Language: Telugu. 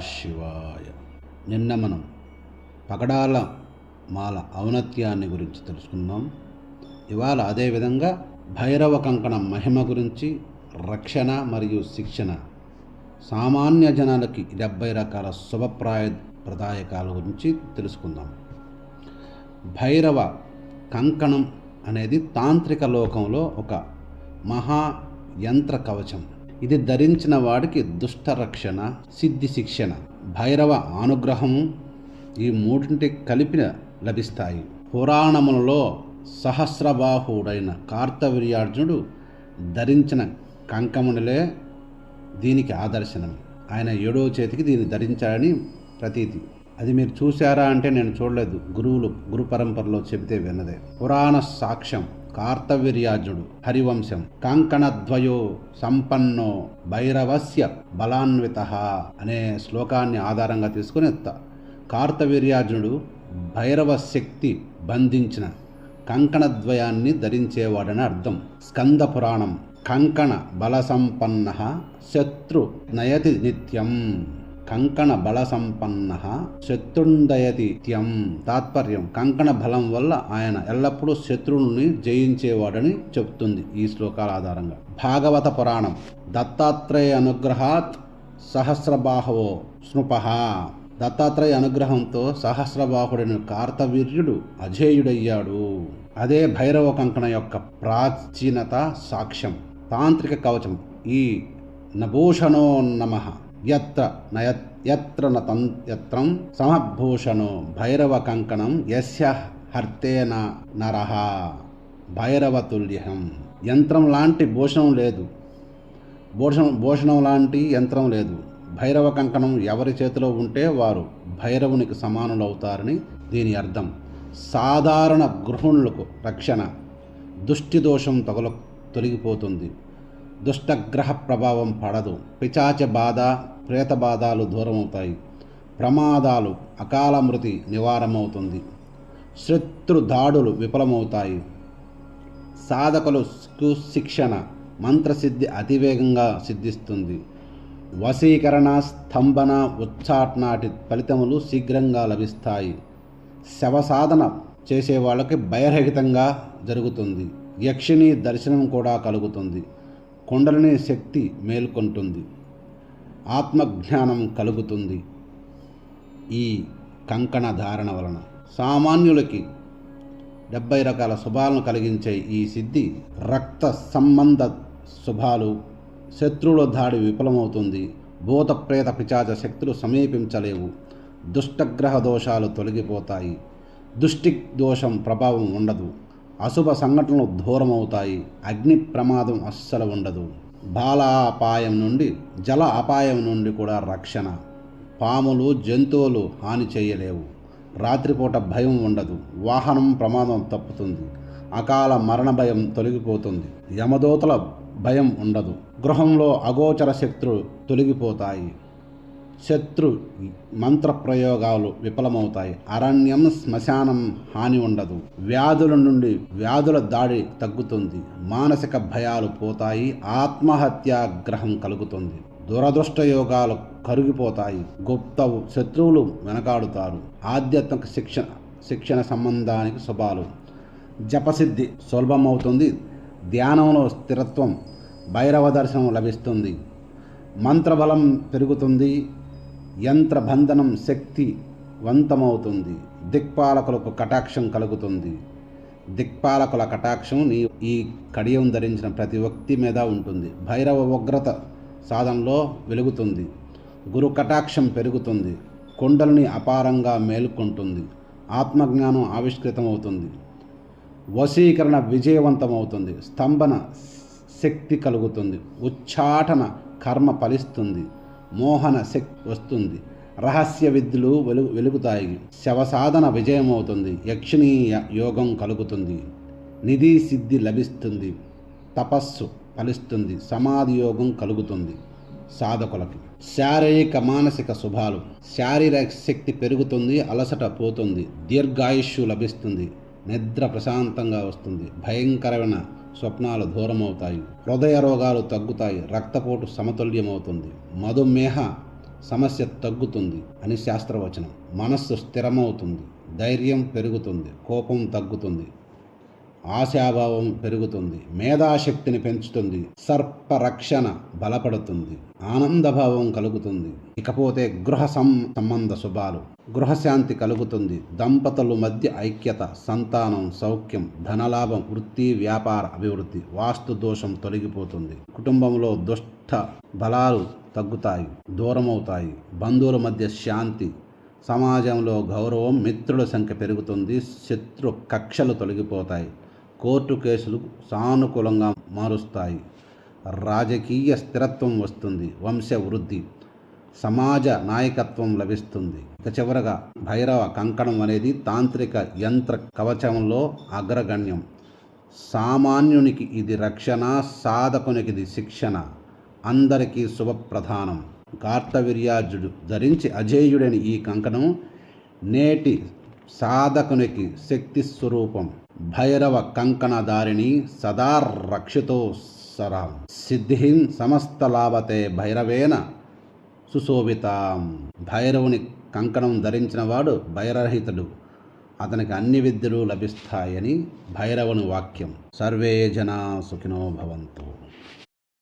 శివాయ. నిన్న మనం పగడాల మాల ఔన్నత్యాన్ని గురించి తెలుసుకున్నాం. ఇవాళ అదేవిధంగా భైరవ కంకణం మహిమ గురించి రక్షణ మరియు శిక్షణ. సామాన్య జనాలకి డెబ్బై రకాల శుభప్రాయ ప్రదాయకాల గురించి తెలుసుకుందాం. భైరవ కంకణం అనేది తాంత్రిక లోకంలో ఒక మహా యంత్ర కవచం. ఇది ధరించిన వాడికి దుష్ట రక్షణ సిద్ధి శిక్షణ భైరవ అనుగ్రహము ఈ మూడింటి కలిపిన లభిస్తాయి. పురాణములలో సహస్రబాహుడైన కార్తవీర్యార్జునుడు ధరించిన కంకమునిలే దీనికి ఆదర్శనం. ఆయన ఏడో చేతికి దీన్ని ధరించాడని ప్రతీతి. అది మీరు చూశారా అంటే నేను చూడలేదు. గురువులు గురు పరంపరలో చెబితే విన్నదే. పురాణ సాక్ష్యం కార్తవీర్యార్జుడు హరివంశం. కంకణద్వయో సంపన్నో భైరవస్య బలాన్విత అనే శ్లోకాన్ని ఆధారంగా తీసుకుని ఎత్తా. కార్తవీర్యార్జునుడు భైరవ శక్తి బంధించిన కంకణద్వయాన్ని ధరించేవాడని అర్థం. స్కంద పురాణం కంకణ బలసంపన్న శత్రు నయతి నిత్యం. కంకణ బల సంపన్న శత్రుండయతిత్యం తాత్పర్యం. కంకణ బలం వల్ల ఆయన ఎల్లప్పుడూ శత్రువుని జయించేవాడని చెప్తుంది ఈ శ్లోకాల ఆధారంగా. భాగవత పురాణం. దత్తాత్రేయ అనుగ్రహాత్ సహస్రబాహవో స్నృప. దత్తాత్రేయ అనుగ్రహంతో సహస్రబాహుడైన కార్తవీర్యుడు అజేయుడయ్యాడు. అదే భైరవ కంకణ యొక్క ప్రాచీనత సాక్ష్యం. తాంత్రిక కవచం. ఈ నభూషణో నమ. యత్ర నయత్ యత్ర నతం యత్రం సమభూషణో భైరవ కంకణం యస్య హర్తేన నరహ భైరవతుల్యం యంత్రం లాంటి భూషణం లేదు. భూషణం భూషణం లాంటి యంత్రం లేదు. భైరవ కంకణం ఎవరి చేతిలో ఉంటే వారు భైరవునికి సమానులవుతారని దీని అర్థం. సాధారణ గృహిణులకు రక్షణ. దుష్టి దోషం తొలగ తొలగిపోతుంది. దుష్టగ్రహ ప్రభావం పడదు. పిచాచ బాధ ప్రేత బాధాలు దూరమవుతాయి. ప్రమాదాలు అకాల మృతి నివారమవుతుంది. శత్రు దాడులు విఫలమవుతాయి సాధకులకు శిక్షణ మంత్రసిద్ధి అతివేగంగా సిద్ధిస్తుంది. వశీకరణ స్తంభన ఉచ్చాటనాటి ఫలితములు శీఘ్రంగా లభిస్తాయి. శవసాధన చేసే వాళ్ళకి భయరహితంగా జరుగుతుంది. యక్షిణి దర్శనం కూడా కలుగుతుంది. కుండలిని శక్తి మేల్కొంటుంది. ఆత్మజ్ఞానం కలుగుతుంది ఈ కంకణ ధారణ వలన. సామాన్యులకి డెబ్బై రకాల శుభాలను కలిగించే ఈ సిద్ధి రక్త సంబంధ శుభాలు శత్రువుల దాడి విఫలమవుతుంది. భూత ప్రేత పిచాచ శక్తులు సమీపించలేవు. దుష్టగ్రహ దోషాలు తొలగిపోతాయి. దుష్టి దోషం ప్రభావం ఉండదు. అశుభ సంఘటనలు దూరమవుతాయి అగ్ని ప్రమాదం అస్సలు ఉండదు. బాల అపాయం నుండి జల అపాయం నుండి కూడా రక్షణ. పాములు జంతువులు హాని చేయలేవు. రాత్రిపూట భయం ఉండదు. వాహనం ప్రమాదం తప్పుతుంది. అకాల మరణ భయం తొలగిపోతుంది. యమదూతల భయం ఉండదు. గృహంలో అగోచర శక్తులు తొలగిపోతాయి. శత్రు మంత్ర ప్రయోగాలు విఫలమవుతాయి. అరణ్యం శ్మశానం హాని ఉండదు. వ్యాధుల నుండి వ్యాధుల దాడి తగ్గుతుంది. మానసిక భయాలు పోతాయి. ఆత్మహత్యాగ్రహం కలుగుతుంది. దురదృష్ట యోగాలు కరిగిపోతాయి. గుప్త శత్రువులు వెనకాడుతారు. ఆధ్యాత్మిక శిక్షణ శిక్షణ సంబంధానికి శుభాలు. జపసిద్ధి సులభమవుతుంది. ధ్యానంలో స్థిరత్వం భైరవ దర్శనం లభిస్తుంది. మంత్రబలం పెరుగుతుంది. యంత్రబంధనం శక్తివంతమవుతుంది దిక్పాలకులకు కటాక్షం కలుగుతుంది. దిక్పాలకుల కటాక్షం నీ ఈ కడియం ధరించిన ప్రతి వ్యక్తి మీద ఉంటుంది. భైరవ ఉగ్రత సాధనలో వెలుగుతుంది. గురు కటాక్షం పెరుగుతుంది. కుండలిని అపారంగా మేలుకుంటుంది. ఆత్మజ్ఞానం ఆవిష్కృతమవుతుంది. వశీకరణ విజయవంతమవుతుంది. స్తంభన శక్తి కలుగుతుంది. ఉచ్చాటన కర్మ ఫలిస్తుంది. మోహన శక్తి వస్తుంది. రహస్య విద్యలు వెలుగు వెలుగుతాయి. శవసాధన విజయమవుతుంది. యక్షిణీ యోగం కలుగుతుంది. నిధి సిద్ధి లభిస్తుంది. తపస్సు ఫలిస్తుంది. సమాధి యోగం కలుగుతుంది. సాధకులకి శారీరక మానసిక శుభాలు. శారీరక శక్తి పెరుగుతుంది. అలసట పోతుంది. దీర్ఘాయుష్యు లభిస్తుంది. నిద్ర ప్రశాంతంగా వస్తుంది. భయంకరమైన స్వప్నాలు దూరమవుతాయి. హృదయ రోగాలు తగ్గుతాయి. రక్తపోటు సమతుల్యమవుతుంది. మధుమేహ సమస్య తగ్గుతుంది అని శాస్త్రవచనం. మనస్సు స్థిరమవుతుంది. ధైర్యం పెరుగుతుంది. కోపం తగ్గుతుంది. ఆశాభావం పెరుగుతుంది మేధాశక్తిని పెంచుతుంది సర్పరక్షణ బలపడుతుంది ఆనందభావం కలుగుతుంది. ఇకపోతే గృహ సం సంబంధ శుభాలు గృహశాంతి కలుగుతుంది. దంపతుల మధ్య ఐక్యత సంతానం సౌఖ్యం ధనలాభం వృత్తి వ్యాపార అభివృద్ధి వాస్తు దోషం తొలగిపోతుంది. కుటుంబంలో దుష్ట బలాలు తగ్గుతాయి దూరమవుతాయి. బంధువుల మధ్య శాంతి సమాజంలో గౌరవం మిత్రుల సంఖ్య పెరుగుతుంది శత్రు కక్షలు తొలగిపోతాయి. కోర్టు కేసులు సానుకూలంగా మారుస్తాయి. రాజకీయ స్థిరత్వం వస్తుంది. వంశ వృద్ధి సమాజ నాయకత్వం లభిస్తుంది. ఇక చివరగా భైరవ కంకణం అనేది తాంత్రిక యంత్ర కవచంలో అగ్రగణ్యం. సామాన్యునికి ఇది రక్షణ సాధకునికి ఇది శిక్షణ అందరికీ శుభప్రధానం. కార్తవీర్యార్జుడు ధరించి అజేయుడని ఈ కంకణం నేటి సాధకునికి శక్తి స్వరూపం. భైరవ కంకణధారిణి సదా రక్షితో సరాం. సిద్ధిం సమస్త లాభతే భైరవేన సుశోభితాం. భైరవుని కంకణం ధరించినవాడు భైరహితుడు అతనికి అన్ని విద్యలు లభిస్తాయని భైరవుని వాక్యం. సర్వే జనా సుఖినో భవంతు.